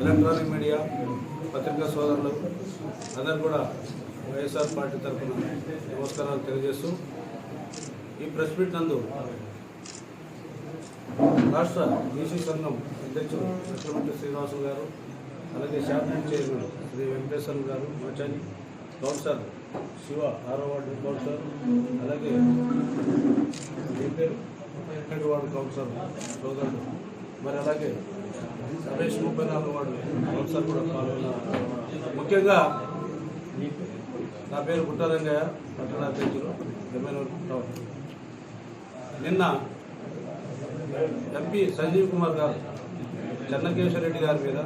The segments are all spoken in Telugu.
ఎలక్ట్రానిక్ మీడియా పత్రికా సోదరులు అందరు కూడా వైఎస్ఆర్ పార్టీ తరఫున నమస్కారాలు తెలియజేస్తూ ఈ ప్రెస్ మీట్ నందు రాష్ట్ర బీసీ సంఘం అధ్యక్షుడు ముఖ్యమంత్రి శ్రీనివాసులు గారు అలాగే క్యాబినెట్ చైర్మన్ శ్రీ వెంకటేశ్వర గారు మచాని కౌన్సిలర్ శివ ఆరో వార్డు కౌన్సిలర్ అలాగే ఎక్కడి వార్డు కౌన్సిలర్ సోదరుడు. మరి అలాగే రమేష్ ముప్పై నాలుగు వార్డు కూడా పాల్గొన్నారు ముఖ్యంగా నా పేరు గుట్టారంగయ్య పట్టణ అధ్యక్షులు ఎమ్మెల్యే టౌన్ నిన్న ఎంపీ సంజీవ్ కుమార్ గారు చెన్నకేశ్వరరెడ్డి గారి మీద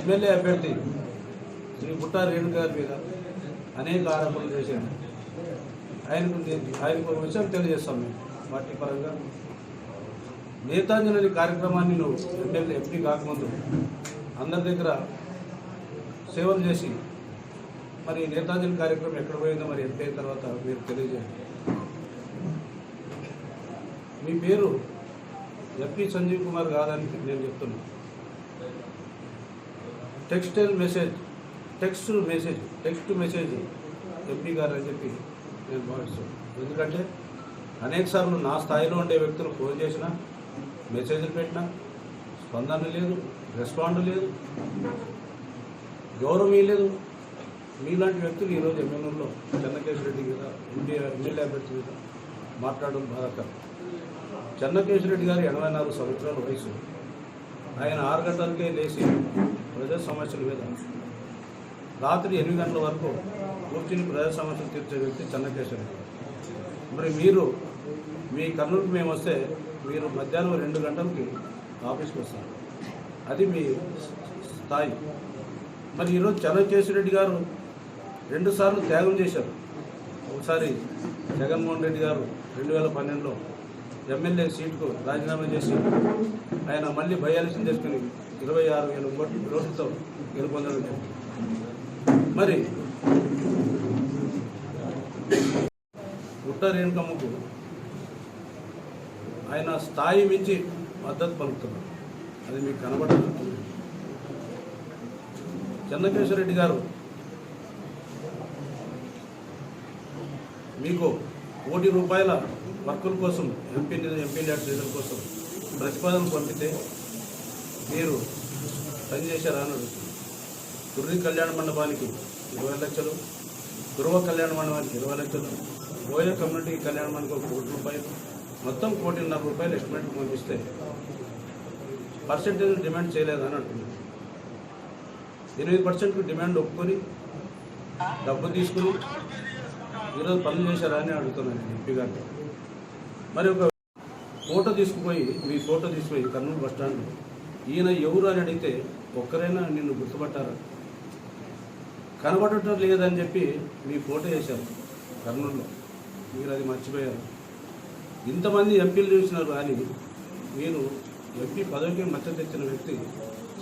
ఎమ్మెల్యే అభ్యర్థి శ్రీ గుట్టా రేణు గారి మీద అనేక ఆరోపణలు చేశారు. ఆయనకు ఆయనకు ఒక విషయం తెలియజేస్తాం మేము పార్టీ పరంగా. నేతాంజలి కార్యక్రమాన్ని నువ్వు ఎమ్మెల్యే ఎంపీ కాకముందు అందరి దగ్గర సేవలు చేసి మరి నేతాంజలి కార్యక్రమం ఎక్కడ పోయిందో మరి ఎంపీ అయిన తర్వాత మీరు తెలియజేయండి. మీ పేరు ఎంపీ సంజీవ్ కుమార్ కాదని నేను చెప్తున్నాను textile message text message text message MP గారు అని చెప్పి నేను భావిస్తున్నాను. ఎందుకంటే అనేక సార్లు నా స్థాయిలో ఉండే వ్యక్తులు ఫోన్ చేసినా మెసేజ్లు పెట్టినా స్పందన లేదు రెస్పాండ్ లేదు గౌరవం లేదు. మీలాంటి వ్యక్తులు ఈరోజు ఎమ్మెల్యేలో చెన్నకేశ్వర రెడ్డి మీద ఎంపీ ఎమ్మెల్యే అభ్యర్థి మీద మాట్లాడడం బాధాకరం చెన్నకేశ్వర రెడ్డి గారు ఎనభై నాలుగు సంవత్సరాల వయసు. ఆయన ఆరు గంటలకే లేచి ప్రజా సమస్యల మీద రాత్రి ఎనిమిది గంటల వరకు కూర్చుని ప్రజా సమస్యలు తీర్చే వ్యక్తి చెన్నకేశ్వర రెడ్డి మరి మీరు మీ కర్నూలుకి మేము వస్తే మీరు మధ్యాహ్నం రెండు గంటలకి ఆఫీస్కి వస్తారు. అది మీ స్థాయి. మరి ఈరోజు చంద్రశేఖర్ రెడ్డి గారు రెండుసార్లు త్యాగం చేశారు. ఒకసారి జగన్మోహన్ రెడ్డి గారు రెండు వేల పన్నెండులో ఎమ్మెల్యే సీటుకు రాజీనామా చేసి ఆయన మళ్ళీ బయాలసీని చేసుకుని ఇరవై ఆరు వేల కోట్ల రోడ్లతో గెలుపొందడం మరి గుట్ట రేణుకమ్మకు ఆయన స్థాయి మించి మద్దతు పలుకుతున్నారు. అది మీకు కనబడుతుంది చెన్నకేశ్వరరెడ్డి గారు మీకు కోటి రూపాయల వర్కుల కోసం ఎంపీ ఎంపీ ల్యాడ్ నిధుల కోసం ప్రతిపాదన పంపితే మీరు పనిచేశారా అని అడుగుతుంది గుర్రి కళ్యాణ మండపానికి ఇరవై లక్షలు గురువ కళ్యాణ మండపానికి ఇరవై లక్షలు బోయ కమ్యూనిటీ కళ్యాణ మండపం కోటి రూపాయలు మొత్తం కోటిన్నర రూపాయలు ఎస్టిమేట్ పంపిస్తే పర్సెంటేజ్ డిమాండ్ చేయలేదని అంటున్నారు. ఎనిమిది పర్సెంట్కి డిమాండ్ ఒప్పుకొని డబ్బు తీసుకుని ఈరోజు పనులు చేశారా అని అడుగుతున్నాను ఎంపీ గారిని. మరి ఒక ఫోటో తీసుకుపోయి మీ ఫోటో తీసుకుపోయి కర్నూలు బస్ స్టాండ్ ఈయన ఎవరు అని అడిగితే ఒక్కరైనా నిన్ను గుర్తుపట్టారా. కనబడటం లేదని చెప్పి మీ ఫోటో వేశారు కర్నూలులో. మీరు అది మర్చిపోయారు. ఇంతమంది ఎంపీలు చూసినారు కానీ నేను ఎంపీ పదవికి మచ్చ తెచ్చిన వ్యక్తి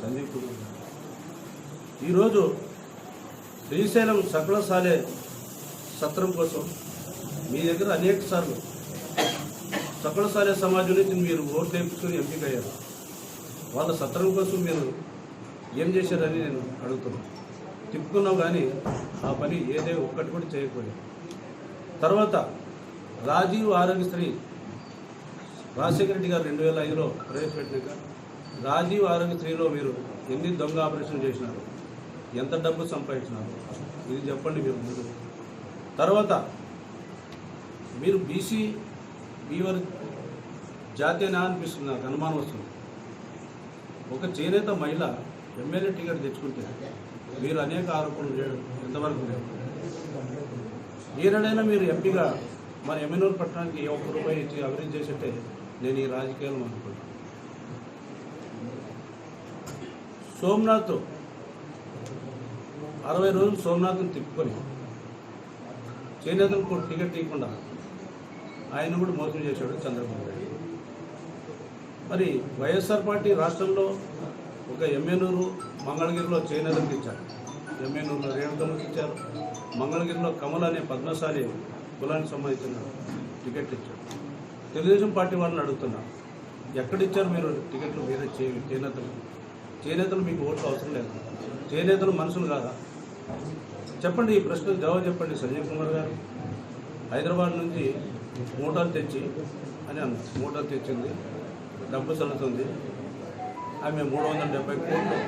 సందీప్ కుమార్ ఈరోజు శ్రీశైలం సకల సాలే సత్రం కోసం మీ దగ్గర అనేక సార్లు సకల సాలే సమాజం నుంచి మీరు ఓటు తెప్పించుకొని ఎంపిక అయ్యారు వాళ్ళ సత్రం కోసం మీరు ఏం చేశారని నేను అడుగుతున్నాను తిప్పుకున్నావు కానీ ఆ పని ఏదే ఒక్కటి కూడా చేయకూడదు తర్వాత రాజీవ్ ఆరోగ్యశ్రీ. రాజశేఖర రెడ్డి గారు రెండు వేల ఐదులో ప్రవేశపెట్టినాక రాజీవ్ ఆరోగ్యశ్రీలో మీరు ఎన్ని దొంగ ఆపరేషన్ చేసినారు? ఎంత డబ్బు సంపాదించినారు? ఇది చెప్పండి మీరు ముందు. తర్వాత మీరు బీసీ బీవర్ జాతీయనా అనిపిస్తుంది నాకు అనుమానం వస్తుంది. ఒక చేనేత మహిళ ఎమ్మెల్యే టికెట్ తెచ్చుకుంటే మీరు అనేక ఆరోపణలు చేయడం ఎంతవరకు లేదు? ఏనాడైనా మీరు ఎంపీగా మన ఎమ్మెల్యేలు పట్టణానికి ఏ ఒక్క రూపాయి ఇచ్చి అభివృద్ధి చేసేట్టే నేను ఈ రాజకీయాలు అనుకుంటాను సోమనాథ్ అరవై రోజులు సోమనాథ్ని తిప్పుకొని చేనేతలకు టికెట్ ఇవ్వకుండా ఆయన కూడా మోసం చేశాడు చంద్రబాబు నాయుడు. మరి వైఎస్ఆర్ పార్టీ రాష్ట్రంలో ఒక ఎమ్మెనూరు మంగళగిరిలో చేనేతలకు ఇచ్చారు. ఎమ్మెనూరులో రేణుకమ్మకి ఇచ్చారు. మంగళగిరిలో కమల్ అనే పద్మశాలి కులానికి సంబంధించిన టికెట్ ఇచ్చారు. తెలుగుదేశం పార్టీ వాళ్ళని అడుగుతున్నా ఎక్కడిచ్చారు మీరు టికెట్లు వేరే చే చేనేతలు? చేనేతలు మీకు ఓట్లు అవసరం లేదు. చేనేతలు మనుషులు కాదా? చెప్పండి ఈ ప్రశ్నకు జవాబు చెప్పండి సంజయ్ కుమార్ గారు. హైదరాబాద్ నుంచి మూటలు తెచ్చి అని అన్న మూటలు తెచ్చింది డబ్బు చల్లుతుంది ఆమె మూడు వందల డెబ్బై కోట్లు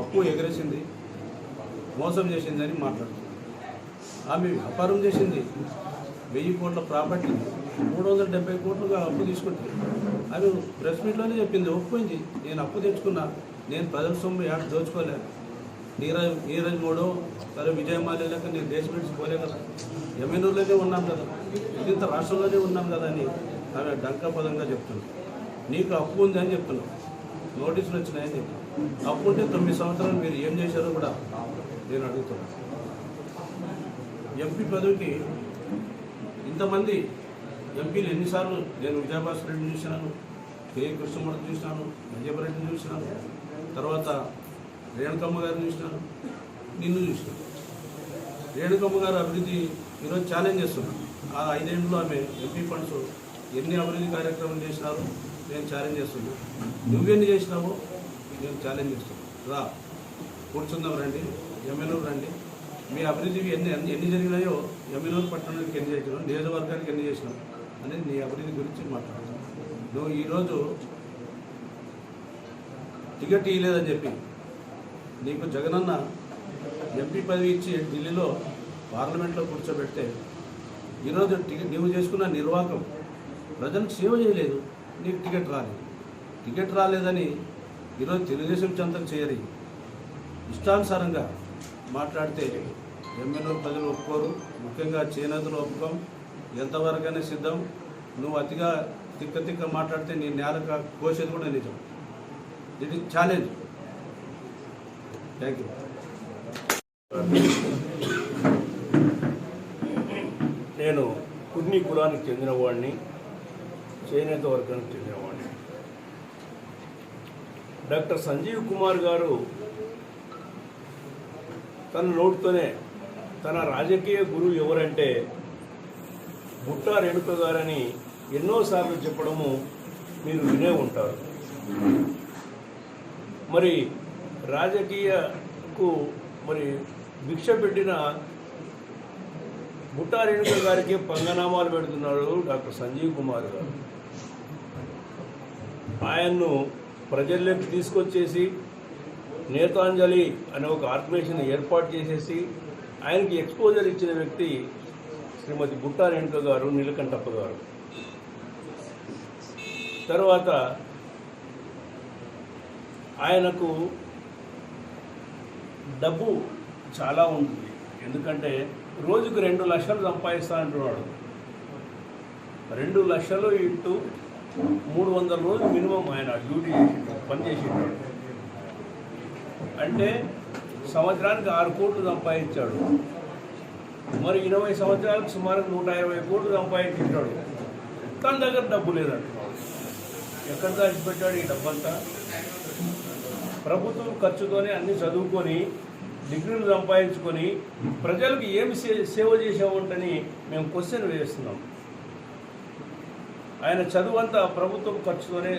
అప్పు ఎగరేసింది మోసం చేసిందని మాట్లాడుతుంది. ఆమె వ్యాపారం చేసింది వెయ్యి కోట్ల ప్రాపర్టీ మూడు వందల డెబ్బై కోట్లుగా అప్పు తీసుకుంటుంది. అది ప్రెస్ మీట్లోనే చెప్పింది ఒప్పుకుంది. నేను అప్పు తెచ్చుకున్నా నేను ప్రజల సొమ్ము ఏడ దోచుకోలే. నీరజ్ నీరజ్ మోడో సరే విజయమాల్య నేను దేశం విడిచి పోలే కదా. ఎమ్మెల్యేలోనే ఉన్నాం కదా. ఇంత రాష్ట్రంలోనే ఉన్నాం కదా అని ఆమె డంకపదంగా పదంగా చెప్తుంది నీకు అప్పు ఉంది అని చెప్తున్నావు నోటీసులు వచ్చినాయని అప్పు ఉంటే తొమ్మిది సంవత్సరాలు మీరు ఏం చేశారో కూడా నేను అడుగుతున్నాను. ఎంపీ పదవికి ఇంతమంది ఎంపీలు ఎన్నిసార్లు నేను విజయభాస్కర్ రెడ్డిని చూసినాను కే. కృష్ణమూర్తి చూసినాను విజయపరెడ్డిని చూసినాను తర్వాత రేణుకమ్మ గారిని చూసినాను నిన్ను చూసినాను. రేణుకమ్మ గారు అభివృద్ధి ఈరోజు ఛాలెంజ్ చేస్తున్నాను ఆ ఐదేండ్లో ఆమె ఎంపీ ఫండ్స్ ఎన్ని అభివృద్ధి కార్యక్రమాలు చేసినారో నేను ఛాలెంజ్ చేస్తున్నాను నువ్వెన్ని చేసినావో నేను ఛాలెంజ్ చేస్తున్నాను రా కూర్చుందాం రండి ఎమ్మెల్యే రండి. మీ అభివృద్ధికి ఎన్ని ఎన్ని ఎన్ని జరిగినాయో ఎమ్మెల్యూరు పట్టణానికి ఎన్ని చేసినావు? నియోజకవర్గానికి ఎన్ని చేసినావు? అనేది నీ అభివృద్ధి గురించి మాట్లాడుతున్నావు నువ్వు ఈరోజు టికెట్ ఇవ్వలేదని చెప్పి నీకు జగనన్న ఎంపీ పదవి ఇచ్చి ఢిల్లీలో పార్లమెంట్లో కూర్చోబెడితే ఈరోజు టికెట్ నువ్వు చేసుకున్న నిర్వాహకం ప్రజలకు సేవ చేయలేదు. నీకు టికెట్ రాలేదు. టికెట్ రాలేదని ఈరోజు తెలుగుదేశం చెంతకు చేరి ఇష్టానుసారంగా మాట్లాడితే ఎమ్మెల్యే ప్రజలు ఒప్పుకోరు. ముఖ్యంగా చేనేతలు ఒప్పుకోం. ఎంతవరకైనా సిద్ధం. నువ్వు అతిగా తిక్క తిక్క మాట్లాడితే నీ నేల కోసేది కూడా నిజం. ఇది ఛాలెంజ్ థ్యాంక్ యూ నేను కుర్ని కులానికి చెందినవాడిని చేనేత వర్గానికి చెందినవాడిని డాక్టర్ సంజీవ్ కుమార్ గారు తన నోటితోనే తన రాజకీయ గురువు ఎవరంటే బుట్టా రేణుక గారని ఎన్నోసార్లు చెప్పడము మీరు వినే ఉంటారు. మరి రాజకీయకు మరి భిక్ష పెట్టిన బుట్టా రేణుక గారికి పంగనామాలు పెడుతున్నాడు డాక్టర్ సంజీవ్ కుమార్ గారు. ఆయన్ను ప్రజల్లోకి తీసుకొచ్చేసి నేతాంజలి అనే ఒక ఆర్గనైజేషన్ ఏర్పాటు చేసేసి ఆయనకి ఎక్స్పోజర్ ఇచ్చిన వ్యక్తి శ్రీమతి బుట్టా గారు నీలకంఠప్ప గారు. తర్వాత ఆయనకు డబ్బు చాలా ఉంటుంది. ఎందుకంటే రోజుకు రెండు లక్షలు సంపాదిస్తా అంటున్నాడు రెండు లక్షలు ఇంటూ మూడు వందల రోజులు మినిమం ఆయన డ్యూటీ చేసిండు పని చేసింటాడు అంటే సంవత్సరానికి ఆరు కోట్లు సంపాదించాడు. మరి ఇరవై సంవత్సరాలకు సుమారు నూట ఇరవై కోట్లు సంపాదించాడు. తన దగ్గర డబ్బు లేదంటున్నాడు ఎక్కడ దాచిపెట్టాడు ఈ డబ్బంతా? ప్రభుత్వం ఖర్చుతోనే అన్ని చదువుకొని డిగ్రీలు సంపాదించుకొని ప్రజలకు ఏమి సే- సేవ చేసామంటని మేము క్వశ్చన్ వేస్తున్నాం. ఆయన చదువు అంతా ప్రభుత్వం ఖర్చుతోనే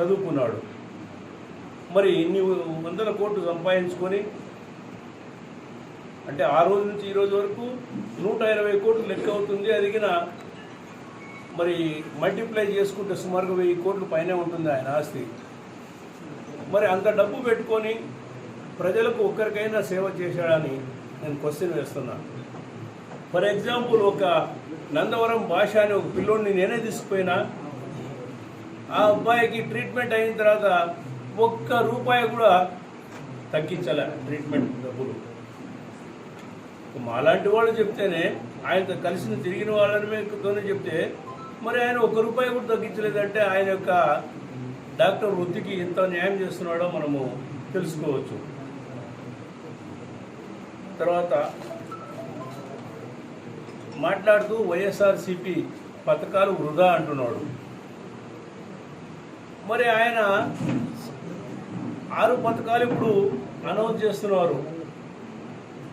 చదువుకున్నాడు. మరి ఇన్ని వందల కోట్లు సంపాదించుకొని అంటే ఆ రోజు నుంచి ఈ రోజు వరకు నూట ఇరవై కోట్లు లెక్క అవుతుంది అదిగిన మరి మల్టిప్లై చేసుకుంటే సుమారుగా వెయ్యి కోట్లు పైనే ఉంటుంది ఆయన ఆస్తి. మరి అంత డబ్బు పెట్టుకొని ప్రజలకు ఒక్కరికైనా సేవ చేశాడని నేను క్వశ్చన్ వేస్తున్నాను ఫర్ ఎగ్జాంపుల్ ఒక నందవరం భాష అనే ఒక పిల్లోడిని నేనే తీసుకుపోయినా ఆ అబ్బాయికి ట్రీట్మెంట్ అయిన తర్వాత ఒక్క రూపాయి కూడా తగ్గించాల ట్రీట్మెంట్ డబ్బులు. మాలాంటి వాళ్ళు చెప్తేనే ఆయనతో కలిసి తిరిగిన వాళ్ళని చెప్తే మరి ఆయన ఒక్క రూపాయి కూడా తగ్గించలేదంటే ఆయన యొక్క డాక్టర్ వృత్తికి ఎంత న్యాయం చేస్తున్నాడో మనము తెలుసుకోవచ్చు. తర్వాత మాట్లాడుతూ వైఎస్ఆర్సిపి పథకాలు వృధా అంటున్నాడు. మరి ఆయన ఆరు పథకాలు ఇప్పుడు అనౌన్స్ చేస్తున్నారు.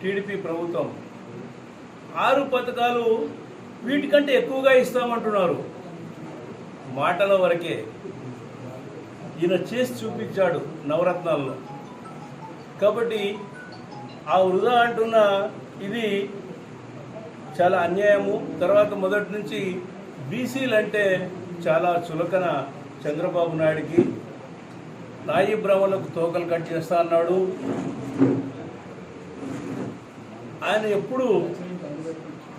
టీడీపీ ప్రభుత్వం. ఆరు పథకాలు వీటికంటే ఎక్కువగా ఇస్తామంటున్నారు. మాటల వరకే. ఈయన చేసి చూపించాడు నవరత్నాల్లో. కాబట్టి ఆ వృధా అంటున్న ఇది చాలా అన్యాయము. తర్వాత మొదటి నుంచి బీసీలు అంటే చాలా చులకన చంద్రబాబు నాయుడికి తాయి బ్రాహ్మణులకు తోకలు కట్ చేస్తా అన్నాడు. ఆయన ఎప్పుడు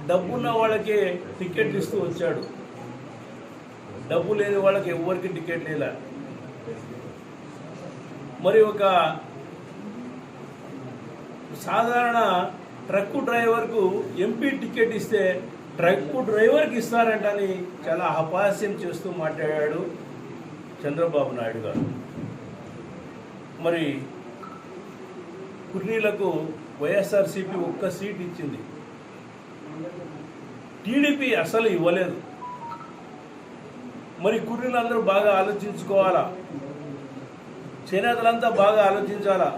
డబ్బున్న వాళ్ళకే టికెట్ ఇస్తూ వచ్చాడు. డబ్బు లేని వాళ్ళకి ఎవరికి టికెట్ లేదా మరి ఒక సాధారణ ట్రక్కు డ్రైవర్కు ఎంపీ టికెట్ ఇస్తే ట్రక్కు డ్రైవర్కి ఇస్తారంటని చాలా అపహాస్యం చేస్తూ మాట్లాడాడు చంద్రబాబు నాయుడు గారు. మరి కుర్నీలకు వైఎస్ఆర్సీపీ ఒక్క సీట్ ఇచ్చింది. టీడీపీ అసలు ఇవ్వలేదు. మరి కుర్నీలందరూ బాగా ఆలోచించుకోవాలా? చేనేతలంతా బాగా ఆలోచించాలా?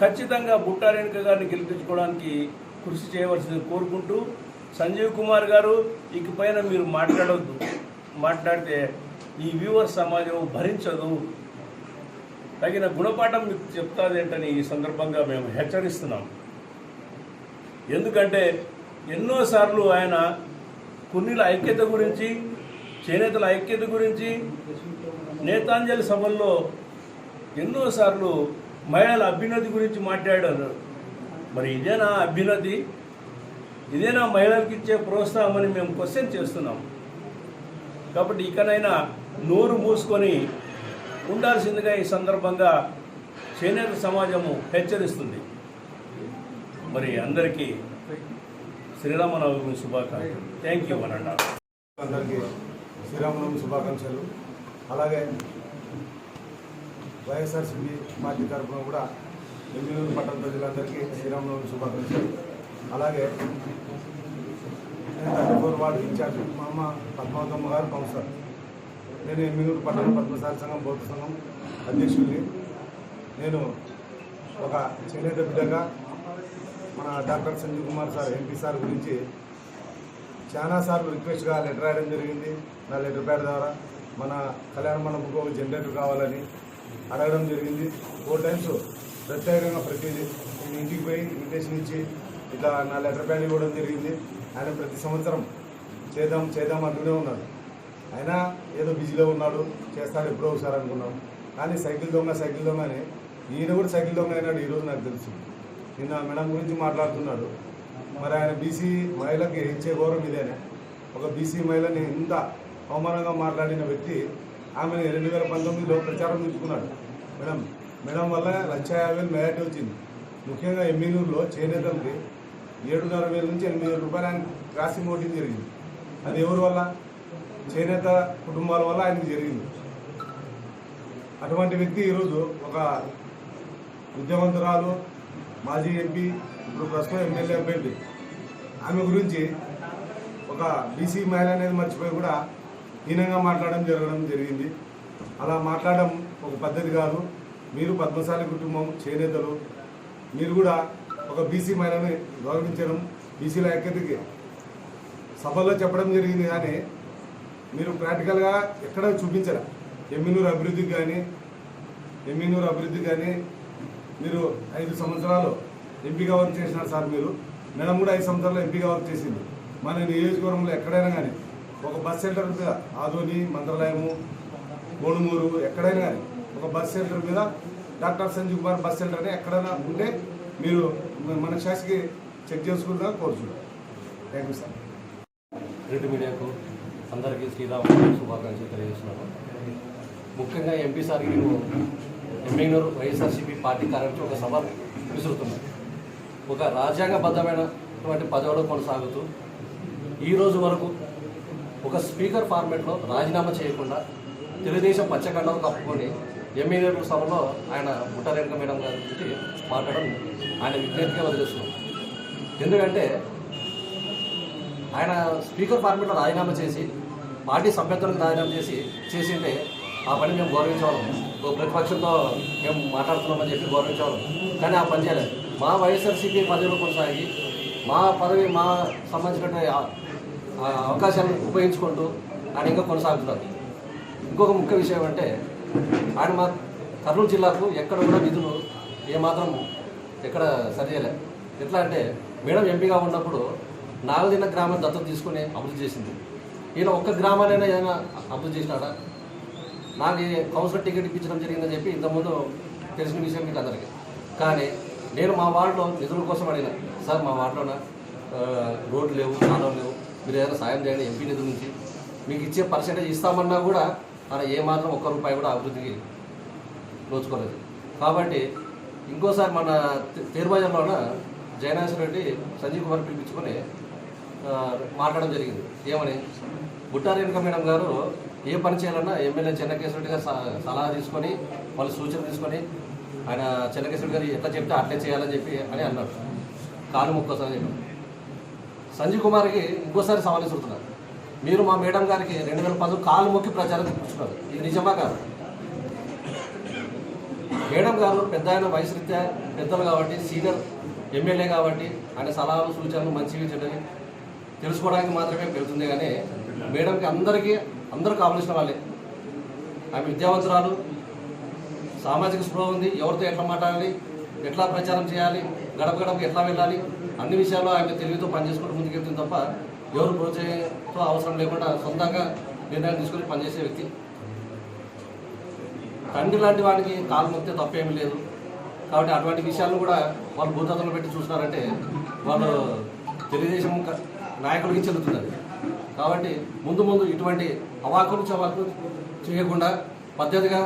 ఖచ్చితంగా బుట్టారేణుక గారిని గెలిపించుకోవడానికి కృషి చేయవలసింది కోరుకుంటూ సంజీవ్ కుమార్ గారు ఇకపైన మీరు మాట్లాడవద్దు మాట్లాడితే ఈ వ్యూవర్ సమాజం భరించదు. తగిన గుణపాఠం మీకు చెప్తాదేంటని ఈ సందర్భంగా మేము హెచ్చరిస్తున్నాం. ఎందుకంటే ఎన్నోసార్లు ఆయన కున్నీల ఐక్యత గురించి చేనేతల ఐక్యత గురించి నేతాంజలి సభల్లో ఎన్నోసార్లు మహిళల అభ్యున్నతి గురించి మాట్లాడారు. మరి ఇదేనా అభ్యున్నతి ఇదేనా మహిళలకు ఇచ్చే ప్రోత్సాహం అని మేము క్వశ్చన్ చేస్తున్నాం. కాబట్టి ఇకనైనా నోరు మూసుకొని ఉండాల్సిందిగా ఈ సందర్భంగా చేనేత సమాజము హెచ్చరిస్తుంది. మరి అందరికీ శ్రీరామనవమి శుభాకాంక్షలు. థ్యాంక్ యూ అని అన్నారు అందరికీ శ్రీరామనవమి శుభాకాంక్షలు. అలాగే వైఎస్ఆర్సీపీ పార్టీ తరఫున కూడా ఎమ్మెల్యేలు పట్టణ ప్రజలందరికీ శ్రీరామనవమి శుభాకాంక్షలు. అలాగే నేను థర్టీ ఫోర్ వార్డు ఇన్ఛార్జ్ మా అమ్మ పద్మావతమ్మ గారు కౌన్సిలర్. నేను ఎమ్మిగూరు పట్టణ పద్మశాలి సంఘం బౌద్ధ సంఘం అధ్యక్షుడిని. నేను ఒక చేనేత బిడ్డగా మన doctor Sanjeev Kumar sir MP sir గురించి చాలా సార్లు రిక్వెస్ట్గా లెటర్ రాయడం జరిగింది. నా లెటర్ ప్యాడ్ ద్వారా మన కళ్యాణ మండపంకు ఒక జనరేటర్ కావాలని అడగడం జరిగింది. ఫోర్ టైమ్స్ ప్రత్యేకంగా ప్రతి నేను ఇంటికి పోయి ఇన్విటేషన్ ఇచ్చి ఇట్లా నా లెటర్ ప్యాడ్ ఇవ్వడం జరిగింది. ఆయన ప్రతి సంవత్సరం చేద్దాం చేద్దాం అంటూనే ఉన్నాడు అయినా ఏదో బిజీలో ఉన్నాడు చేస్తాడు ఎప్పుడో ఒకసారి అనుకున్నాం. కానీ సైకిల్ దొంగ సైకిల్ దొంగ అని ఈయన కూడా సైకిల్ దొంగ అయినాడు ఈరోజు నాకు తెలుసు. నిన్న మేడం గురించి మాట్లాడుతున్నాడు. మరి ఆయన బీసీ మహిళకి ఇచ్చే గౌరవం ఇదేనే. ఒక బీసీ మహిళని ఇంత అవమానంగా మాట్లాడిన వ్యక్తి ఆమెను రెండు వేల పంతొమ్మిదిలో ప్రచారం తీసుకున్నాడు మేడం మేడం వల్ల లక్ష యాభై వేలు మెజార్టీ వచ్చింది. ముఖ్యంగా ఎమ్మినూరులో చేనేతలకి ఏడున్నర వేల నుంచి ఎనిమిది వేల రూపాయలు ఆయన క్రాసింగ్ ఓటింగ్ జరిగింది. అది ఎవరి వల్ల? చేనేత కుటుంబాల వల్ల ఆయనకు జరిగింది. అటువంటి వ్యక్తి ఈరోజు ఒక విద్యావంతురాలు మాజీ ఎంపీ ఇప్పుడు ప్రస్తుతం ఎమ్మెల్యే అభ్యర్థి. ఆమె గురించి ఒక బీసీ మహిళ అనేది మర్చిపోయి కూడా హీనంగా మాట్లాడడం జరగడం జరిగింది. అలా మాట్లాడడం ఒక పద్ధతి కాదు. మీరు పద్మశాలి కుటుంబం చేనేతలు మీరు కూడా ఒక బీసీ మహిళని గౌరవించడం బీసీల ఐక్యతకి సభలో చెప్పడం జరిగింది కానీ మీరు ప్రాక్టికల్గా ఎక్కడ చూపించరా? ఎమ్మినూరు అభివృద్ధికి కానీ ఎమ్మినూరు అభివృద్ధికి కానీ మీరు ఐదు సంవత్సరాలు ఎంపీగా వర్క్ చేసినారు సార్ మీరు. మేడం కూడా ఐదు సంవత్సరాలు ఎంపీగా వర్క్ చేసింది. మన నియోజకవర్గంలో ఎక్కడైనా కానీ ఒక బస్ సెంటర్ మీద ఆదోని మంత్రాలయము కోణమూరు ఎక్కడైనా కానీ ఒక బస్ సెంటర్ మీద doctor Sanjeev Kumar bus centre అని ఎక్కడైనా ఉంటే మీరు మన శాఖకి చెక్ చేసుకుంటా కోరుచున్నాం. థ్యాంక్ యూ సార్ రెడ్డి మీడియాకు అందరికీ శ్రీరామ శుభాకాంక్షలు తెలియజేస్తున్నాను. ముఖ్యంగా ఎంపీ సార్కి నేను ఎమ్మెగ్నూరు వైఎస్ఆర్సీపీ పార్టీ కార్యక్రమం ఒక సభ విసురుతున్నాను. ఒక రాజ్యాంగబద్ధమైనటువంటి పదవిలో కొనసాగుతూ ఈరోజు వరకు ఒక స్పీకర్ ఫార్మేట్లో రాజీనామా చేయకుండా తెలుగుదేశం పచ్చకండం కప్పుకొని ఎమ్మెల్యేల సభలో ఆయన బుట్టారేణుక మేడం గారి గురించి మాట్లాడడం ఆయన విజ్ఞప్తిగా వదిలేస్తున్నాం. ఎందుకంటే ఆయన స్పీకర్ ఫార్మేట్లో రాజీనామా చేసి పార్టీ సభ్యత్వం రాజీనామా చేసి చేసింటే ఆ పని మేము గౌరవించేవాళ్ళం. ప్రతిపక్షంతో మేము మాట్లాడుతున్నామని చెప్పి గౌరవించేవాళ్ళం. కానీ ఆ పని చేయలేదు. మా వైఎస్ఆర్సీపీ పదవిలో కొనసాగి మా పదవి మా సంబంధించిన ఆ- అవకాశాలను ఉపయోగించుకుంటూ ఆయన ఇంకా కొనసాగుతున్నారు. ఇంకొక ముఖ్య విషయం అంటే ఆయన మా కర్నూలు జిల్లాకు ఎక్కడ కూడా నిధులు ఏమాత్రం ఎక్కడ సరిచేయలే ఎట్లా అంటే మేడం ఎంపీగా ఉన్నప్పుడు నాగదిన గ్రామం దత్తత తీసుకుని అభివృద్ధి చేసింది. ఈయన ఒక్క గ్రామాలైనా ఏదైనా అభివృద్ధి చేసినాడా? నాకు కౌన్సిలర్ టికెట్ ఇప్పించడం జరిగిందని చెప్పి ఇంతకుముందు తెలిసిన విషయం మీకు అందరికీ. కానీ నేను మా వార్డులో నిధుల కోసం అడిగిన సార్ మా వార్డులోన రోడ్లు లేవు కాలువలు లేవు మీరు ఏదైనా సాయం చేయండి ఎంపీ నిధుల నుంచి. మీకు ఇచ్చే పర్సెంటేజ్ ఇస్తామన్నా కూడా ఆయన ఏమాత్రం ఒక్క రూపాయి కూడా అభివృద్ధికి నోచుకోలేదు. కాబట్టి ఇంకోసారి మన తీర్బజంలోన జయనాశ్వర రెడ్డి సంజీవ్ కుమార్ పిలిపించుకొని మాట్లాడడం జరిగింది. ఏమని? బుట్టారేణుక మేడం గారు ఏ పని చేయాలన్నా ఎమ్మెల్యే చెన్నకేశ్వరుడి గారు సలహా తీసుకొని వాళ్ళు సూచన తీసుకొని ఆయన చెన్నకేశ్వరుడు గారు ఎట్లా చెప్తే అట్లే చేయాలని చెప్పి అని అన్నాడు కాలు ముక్కోసారి చెప్పారు. సంజీవ్ కుమార్కి ఇంకోసారి సవాల్ ఇస్తున్నారు మీరు మా మేడం గారికి రెండు వేల పది కాలు మొక్కి ప్రచారం తీసుకున్నారు ఇది నిజమా కాదు? మేడం గారు పెద్ద ఆయన వయసు రీత్యా పెద్దలు కాబట్టి సీనియర్ ఎమ్మెల్యే కాబట్టి ఆయన సలహాలు సూచనలు మంచివి చెడ్డవి తెలుసుకోవడానికి మాత్రమే వెళ్తుంది కానీ మేడంకి అందరికీ అందరూ కావలసిన వాళ్ళే. ఆమె విద్యావంతురాలు సామాజిక స్పృహ ఉంది ఎవరితో ఎట్లా మాట్లాడాలి ఎట్లా ప్రచారం చేయాలి గడప గడపకి ఎట్లా వెళ్ళాలి అన్ని విషయాల్లో ఆమె తెలివితో పనిచేసుకుంటూ ముందుకెళ్తుంది తప్ప ఎవరు ప్రోత్సాహంతో అవసరం లేకుండా సొంతంగా నిర్ణయం తీసుకొని పనిచేసే వ్యక్తి. తండ్రి లాంటి వాడికి కాలు మొక్తే తప్పేమీ లేదు. కాబట్టి అటువంటి విషయాలను కూడా వాళ్ళు భూతత్వంలో పెట్టి చూస్తున్నారంటే వాళ్ళు తెలుగుదేశం క- నాయకులకి చెల్లుతున్నది కాబట్టి ముందు ముందు ఇటువంటి అవాకులు చవాకులు చేయకుండా పద్ధతిగా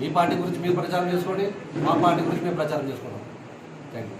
మీ పార్టీ గురించి మీరు ప్రచారం చేసుకోండి మా పార్టీ గురించి మేము ప్రచారం చేసుకుంటాం. Thank you